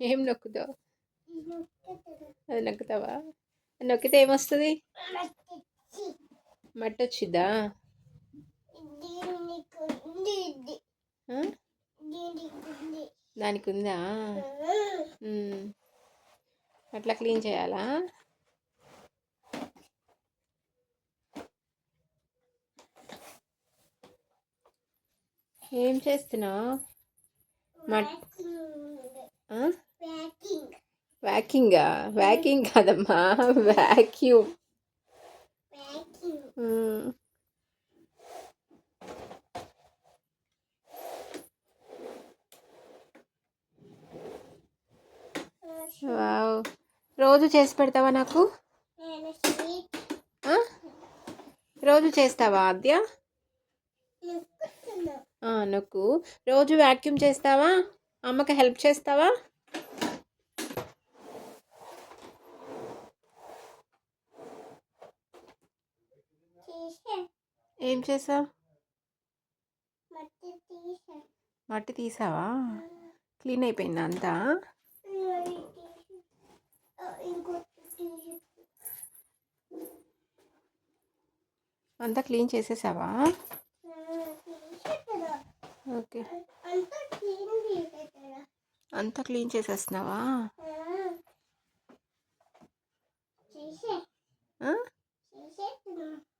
ఏం నొక్కుతావు? అది నొక్కుతావా? నొక్కితే ఏమొస్తుంది? మట్టి వచ్చిద్దా? దానికి ఉందా. అట్లా క్లీన్ చేయాలా? ఏం చేస్తున్నావు? మట్? వ్యాకింగా వ్యాకింగ్ కాదమ్మా. వ్యాక్యూమ్. రోజు చేసి పెడతావా నాకు? రోజు చేస్తావా ఆద్య? నొక్కు. రోజు వ్యాక్యూమ్ చేస్తావా? అమ్మకి హెల్ప్ చేస్తావా? ఏం చేసావు? మట్టి తీసావా? క్లీన్ అయిపోయిందా అంతా? అంతా క్లీన్ చేసేసావా? ఓకే. అంతా క్లీన్ చేసేస్తున్నావా?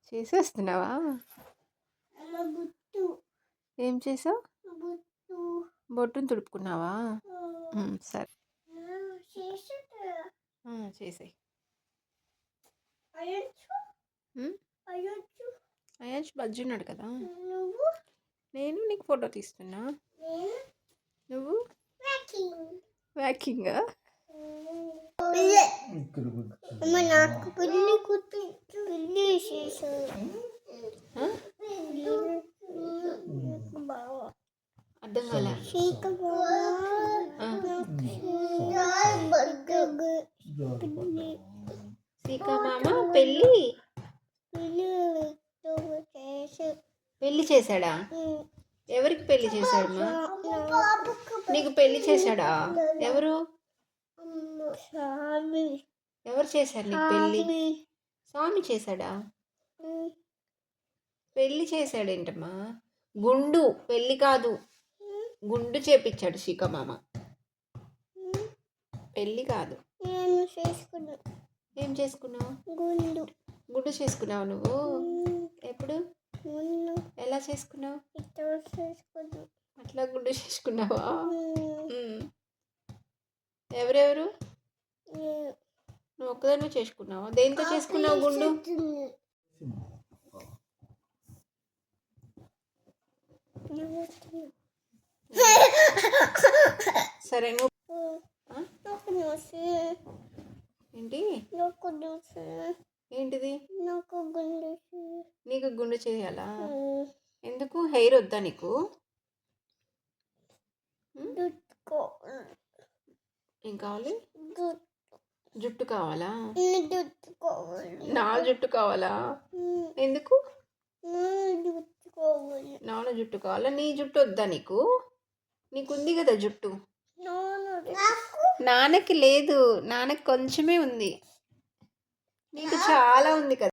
చేసేస్తున్నావా? ఏం చేసావు? బొట్టును తుడుపుకున్నావా? సరే. చేసేయ్. ఉమ్, అయాన్ష్ బజ్జున్నాడు కదా. నేను నీకు ఫోటో తీస్తున్నా. నువ్వు? వ్యాకింగా నాకు చేశారు. ఆ? బావ అర్థం కాలే. సీకా మామ పెళ్ళి? పెళ్ళి పెళ్ళి చేశాడా? ఎవరికి పెళ్ళి చేశాడు మా? నీకు పెళ్ళి చేశాడా? ఎవరు? ఎవరు చేశారు నీకు పెళ్ళి స్వామి. చేశాడా? పెళ్ళి చేశాడేంటమ్మా? గుండు పెళ్ళి కాదు. గుండు చేపించాడు శీకమామ పెళ్ళి కాదు. ఏం చేసుకున్నావు? గుండు. గుండు చేసుకున్నావు నువ్వు? ఎప్పుడు? ఎలా చేసుకున్నావు? అట్లా గుండు చేసుకున్నావా. ఎవరెవరు? నువ్వు ఒక్కదాన్ని చేసుకున్నావా? దేంతో చేసుకున్నావు గుండు? సరే నువ్వు ఏంటి? ఏంటిది? నీకు గుండు చేయాలా? ఎందుకు హెయిర్ వద్దా నీకు? ఏం కావాలి? జుట్టు. కావాలా? నా జుట్టు కావాలా? ఎందుకు? నాన్న జుట్టు కావాలా? నీ జుట్టు వద్దా నీకు? నీకుంది కదా జుట్టు. నాన్నకి లేదు. నాన్నకి కొంచెమే ఉంది. నీకు చాలా ఉంది కదా.